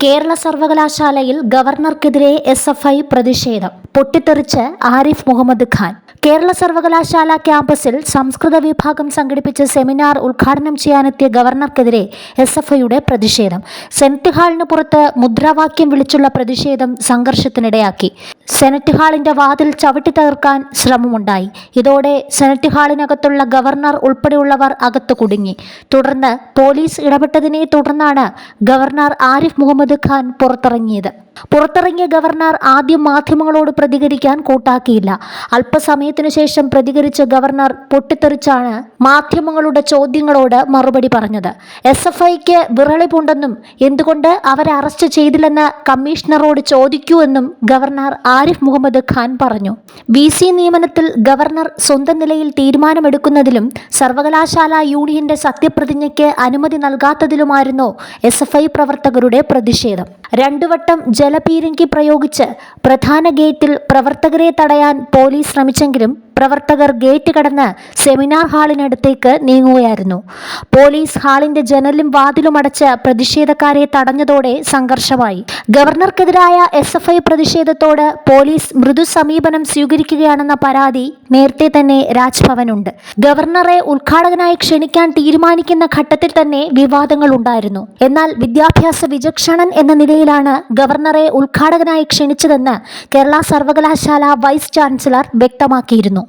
കേരള സർവകലാശാലയിൽ ഗവർണർക്കെതിരെ S F I പ്രതിഷേധം. പൊട്ടിത്തെറിച്ച് ആരിഫ് മുഹമ്മദ് ഖാൻ. കേരള സർവകലാശാല ക്യാമ്പസിൽ സംസ്കൃത വിഭാഗം സംഘടിപ്പിച്ച സെമിനാർ ഉദ്ഘാടനം ചെയ്യാനെത്തിയ ഗവർണർക്കെതിരെ എസ് എഫ് ഐയുടെ പ്രതിഷേധം. സെനറ്റ് ഹാളിന് പുറത്ത് മുദ്രാവാക്യം വിളിച്ചുള്ള പ്രതിഷേധം സംഘർഷത്തിനിടയാക്കി. സെനറ്റ് ഹാളിന്റെ വാതിൽ ചവിട്ടി തകർക്കാൻ ശ്രമമുണ്ടായി. ഇതോടെ സെനറ്റ് ഹാളിനകത്തുള്ള ഗവർണർ ഉൾപ്പെടെയുള്ളവർ അകത്ത് കുടുങ്ങി. തുടർന്ന് പോലീസ് ഇടപെട്ടതിനെ തുടർന്നാണ് ഗവർണർ ആരിഫ് മുഹമ്മദ് ഖാൻ പുറത്തിറങ്ങിയത്. പുറത്തിറങ്ങിയ ഗവർണർ ആദ്യം മാധ്യമങ്ങളോട് പ്രതികരിക്കാൻ കൂട്ടാക്കിയില്ല. അല്പസമയത്തിനു ശേഷം പ്രതികരിച്ച ഗവർണർ പൊട്ടിത്തെറിച്ചാണ് മാധ്യമങ്ങളുടെ ചോദ്യങ്ങളോട് മറുപടി പറഞ്ഞത്. എസ് എഫ് ഐക്ക് വിറളിപ്പുണ്ടെന്നും എന്തുകൊണ്ട് അവരെ അറസ്റ്റ് ചെയ്തില്ലെന്ന് കമ്മീഷണറോട് ചോദിക്കൂ എന്നും ഗവർണർ ആരിഫ് മുഹമ്മദ് ഖാൻ പറഞ്ഞു. വി സി നിയമനത്തിൽ ഗവർണർ സ്വന്തം നിലയിൽ തീരുമാനമെടുക്കുന്നതിലും സർവകലാശാല യൂണിയന്റെ സത്യപ്രതിജ്ഞയ്ക്ക് അനുമതി നൽകാത്തതിലുമായിരുന്നു എസ് എഫ് ഐ പ്രവർത്തകരുടെ പ്രതിഷേധം. രണ്ടുവട്ടം ജലപീരങ്കി പ്രയോഗിച്ച് പ്രധാന ഗേറ്റിൽ പ്രവർത്തകരെ തടയാൻ പോലീസ് ശ്രമിച്ചെങ്കിലും പ്രവർത്തകർ ഗേറ്റ് കടന്ന് സെമിനാർ ഹാളിനടുത്തേക്ക് നീങ്ങുകയായിരുന്നു. പോലീസ് ഹാളിന്റെ ജനലും വാതിലും അടച്ച് പ്രതിഷേധക്കാരെ തടഞ്ഞതോടെ സംഘർഷമായി. ഗവർണർക്കെതിരായ എസ് എഫ് ഐ പ്രതിഷേധത്തോട് പോലീസ് മൃദു സമീപനം സ്വീകരിക്കുകയാണെന്ന പരാതി നേരത്തെ തന്നെ രാജ്ഭവനുണ്ട്. ഗവർണറെ ഉദ്ഘാടകനായി ക്ഷണിക്കാൻ തീരുമാനിക്കുന്ന ഘട്ടത്തിൽ തന്നെ വിവാദങ്ങൾ ഉണ്ടായിരുന്നു. എന്നാൽ വിദ്യാഭ്യാസ വിചക്ഷണൻ എന്ന നിലയിലാണ് ഗവർണറെ ഉദ്ഘാടകനായി ക്ഷണിച്ചതെന്ന് കേരള സർവകലാശാല വൈസ് ചാൻസലർ വ്യക്തമാക്കിയിരുന്നു.